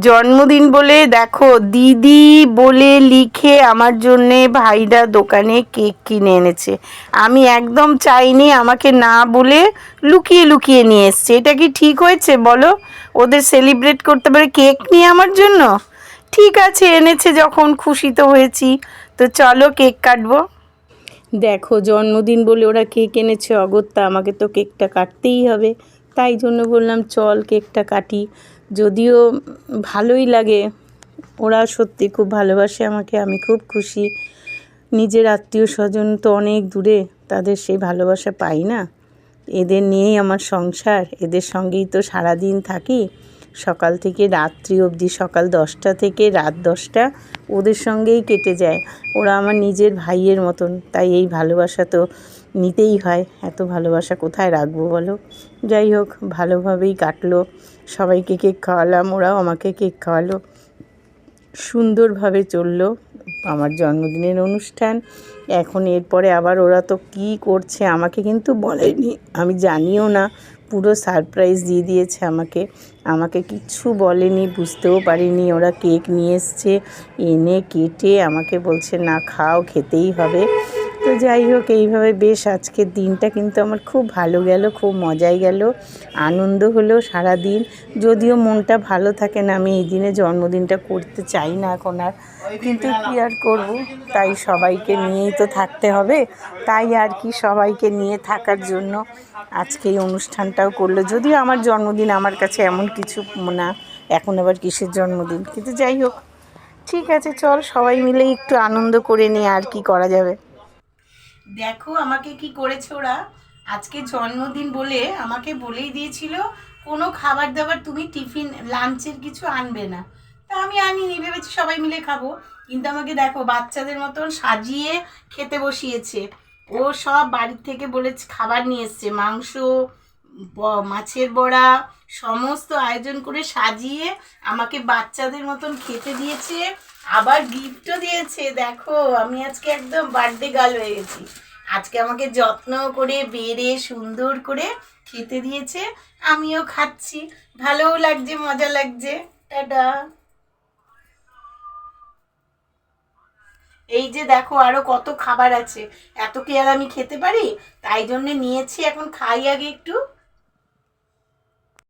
জন্মদিন বলে, দেখো, দিদি বলে লিখে আমার জন্যে ভাইরা দোকানে কেক কিনে এনেছে। আমি একদম চাইনি আমাকে না বলে লুকিয়ে লুকিয়ে নিয়ে এসছে। এটা কি ঠিক হয়েছে বলো? ওদের সেলিব্রেট করতে পারে কেক নিয়ে আমার জন্য? ঠিক আছে, এনেছে যখন, খুশি তো হয়েছি। তো চলো কেক কাটবো। দেখো, জন্মদিন বলে ওরা কেক এনেছে, অগত্যা আমাকে তো কেকটা কাটতেই হবে। তাই জন্য বললাম, চল কেকটা কাটি। যদিও ভালোই লাগে, ওরা সত্যি খুব ভালোবাসে আমাকে, আমি খুব খুশি। নিজের আত্মীয় স্বজন তো অনেক দূরে, তাদের সেই ভালোবাসা পাই না। এদের নিয়েই আমার সংসার, এদের সঙ্গেই তো সারাদিন থাকি। সকাল থেকে রাত্রি অবধি, সকাল দশটা থেকে রাত দশটা ওদের সঙ্গেই কেটে যায়। ওরা আমার নিজের ভাইয়ের মতন, তাই এই ভালোবাসা তো নিতেই হয়। এত ভালোবাসা কোথায় রাখব বলো? যাই হোক, ভালোভাবেই কাটলো। সবাইকে কেক খাওয়ালাম, ওরাও আমাকে কেক খাওয়ালো। সুন্দরভাবে চলল আমার জন্মদিনের অনুষ্ঠান। এখন এরপরে আবার ওরা তো কী করছে আমাকে কিন্তু বলেনি। আমি জানিও না। পুরো সারপ্রাইজ দিয়ে দিয়েছে আমাকে। আমাকে কিচ্ছু বলেনি, বুঝতেও পারিনি ওরা কেক নিয়ে এসছে, এনে কেটে আমাকে বলছে, না, খাও, খেতেই হবে। তো যাই হোক, এইভাবে বেশ আজকের দিনটা কিন্তু আমার খুব ভালো গেল, খুব মজাই গেল, আনন্দ হলো সারা দিন যদিও মনটা ভালো থাকে না, আমি এই দিনে জন্মদিনটা করতে চাই না এখন আর, কিন্তু কী আর করব? তাই সবাইকে নিয়েই তো থাকতে হবে, তাই আর কি সবাইকে নিয়ে থাকার জন্য আজকে এই অনুষ্ঠানটাও করল। যদিও আমার জন্মদিন আমার কাছে এমন কিছু না, এখন আবার কিসের জন্মদিন? কিন্তু যাই হোক, ঠিক আছে, চল সবাই মিলে একটু আনন্দ করে নিয়ে আর কি করা যাবে। দেখো আমাকে কি করেছে ওরা। আজকে জন্মদিন বলে আমাকে বলেই দিয়েছিল, কোনো খাবার দাবার তুমি টিফিন, লাঞ্চের কিছু আনবে না। তা আমি আনিনি, ভেবেছি সবাই মিলে খাব। কিন্তু আমাকে দেখো বাচ্চাদের মতন সাজিয়ে খেতে বসিয়েছে। ও সব বাড়ির থেকে বলেছে, খাবার নিয়ে এসছে, মাংস মাছের বড়া, সমস্ত আয়োজন করে সাজিয়ে আমাকে বাচ্চাদের মতন খেতে দিয়েছে। আবার গিফটও দিয়েছে, দেখো, আমি আজকে একদম বার্থডে গাল হয়ে গেছি। আজকে আমাকে যত্ন করে, বেড়ে, সুন্দর করে খেতে দিয়েছে, আমিও খাচ্ছি। ভালোও লাগছে, মজা লাগছে। টাটা। এই যে দেখো, আরও কত খাবার আছে। এত কি আর আমি খেতে পারি? তাই জন্য নিয়েছি, এখন খাই আগে একটু।